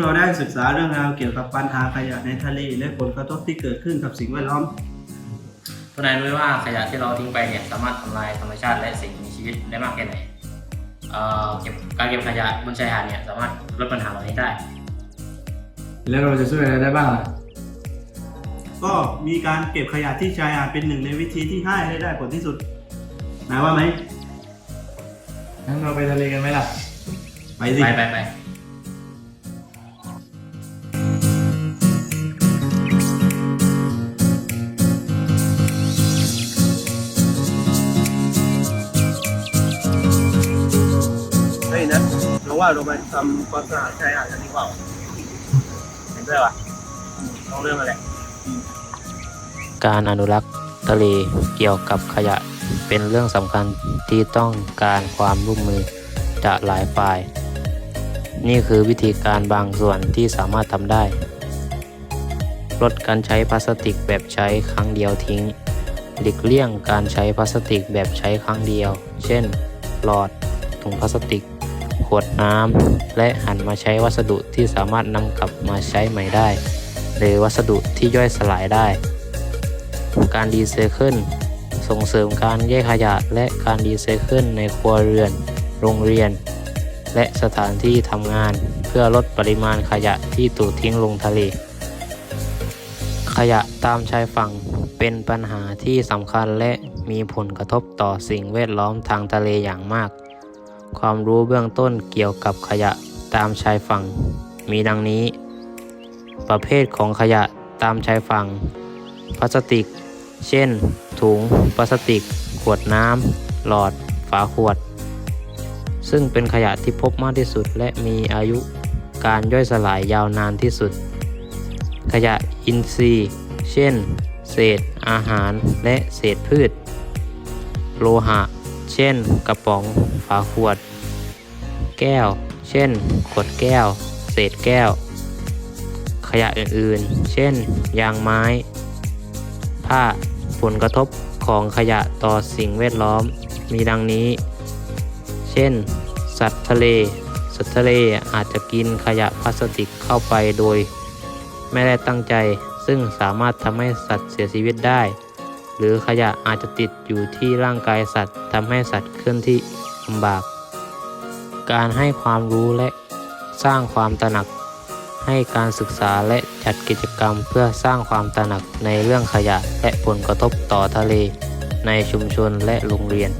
เราได้ศึกษาเรื่องราวเกี่ยวกับปัญหาขยะในทะเล และผลกระทบที่เกิดขึ้นกับสิ่งแวดล้อมคุณนายรู้ไหมว่าขยะที่เราทิ้งไปเนี่ยสามารถทำลายธรรมชาติและสิ่งมีชีวิตได้มากแค่ไหนเอ่อเก็บการเก็บขยะบนชายหาดเนี่ยสามารถลดปัญหาเหล่านี้ได้ แล้วเราจะช่วยอะไรได้บ้างล่ะก็มีการเก็บขยะที่ชายหาดเป็นหนึ่งในวิธีที่ให้ได้ได้ผลที่สุดนายว่าไหมงั้นเราไปทะเลกันไหมล่ะ ไปสิ ไปไปไป ว่าเราไปทำความสะอาดชายหาดกันดีกว่าเห็นด้วยวะต้องเรื่องอะไรการอนุรักษ์ทะเลเกี่ยวกับขยะเป็นเรื่องสำคัญที่ต้องการความร่วมมือจากหลายฝ่าย นี่คือวิธีการบางส่วนที่สามารถทำได้ ลดการใช้พลาสติกแบบใช้ครั้งเดียวทิ้ง หลีกเลี่ยงการใช้พลาสติกแบบใช้ครั้งเดียว เช่น หลอด ถุงพลาสติก ขวดน้ำและหันมาใช้วัสดุที่สามารถนำกลับมาใช้ใหม่ได้ หรือวัสดุที่ย่อยสลายได้ การรีไซเคิลส่งเสริมการแยกขยะและการรีไซเคิลในครัวเรือน โรงเรียน และสถานที่ทำงาน เพื่อลดปริมาณขยะที่ถูกทิ้งลงทะเล ขยะตามชายฝั่งเป็นปัญหาที่สำคัญและมีผลกระทบต่อสิ่งแวดล้อมทางทะเลอย่างมาก ความรู้เบื้องต้นเกี่ยวกับขยะตามชายฝั่ง มีดังนี้ ประเภทของขยะตามชายฝั่ง พลาสติก เช่น ถุงพลาสติก ขวดน้ำหลอด ฝาขวด ซึ่งเป็นขยะที่พบมากที่สุดและมีอายุการย่อยสลายยาวนานที่สุด ขยะอินทรีย์ เช่น เศษอาหารและเศษพืช โลหะ เช่น กระป๋อง ฝาขวด แก้ว เช่น ขวดแก้ว เศษแก้ว ขยะอื่นๆ เช่น ยางไม้ ผ้า ผลกระทบของขยะต่อสิ่งแวดล้อม มีดังนี้ เช่น สัตว์ทะเล สัตว์ทะเลอาจจะกินขยะพลาสติกเข้าไปโดย ไม่ได้ตั้งใจ ซึ่งสามารถทำให้สัตว์เสียชีวิตได้ หรือขยะอาจจะติดอยู่ที่ร่างกายสัตว์ทำให้สัตว์เคลื่อนที่ลำบาก การให้ความรู้และสร้างความตระหนัก ให้การศึกษาและจัดกิจกรรมเพื่อสร้างความตระหนักในเรื่องขยะและผลกระทบต่อทะเล ในชุมชนและโรงเรียน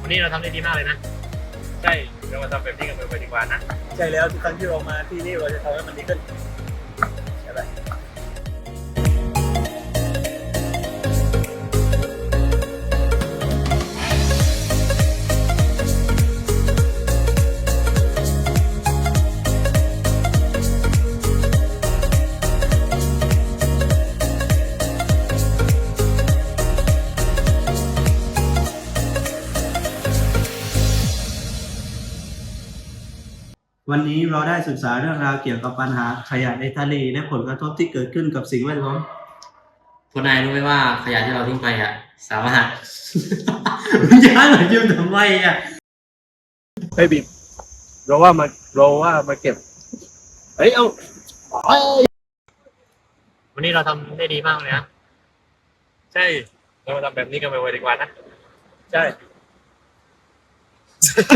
วันนี้เราทำได้ดีมากเลยนะ ใช่ เรามาทำแบบนี้กันไปดีกว่านะ ใช่แล้วทุกครั้งที่เรามาที่นี่เราจะทำให้มันดีขึ้น วันนี้เราได้ศึกษาเรื่องราวเกี่ยวกับปัญหาขยะในทะเลและผลกระทบที่เกิดขึ้นกับสิ่งแวดล้อมคุณนายรู้ไหมว่าขยะที่เราทิ้งไปอะ สามารถย้ายมายืมทำไมอะเฮ้ยบีมเราว่ามาเราว่ามาเก็บเฮ้ยเอาวันนี้เราทำได้ดีมากเลยนะใช่ เรามาทำแบบนี้กันไปดีกว่านะ ใช่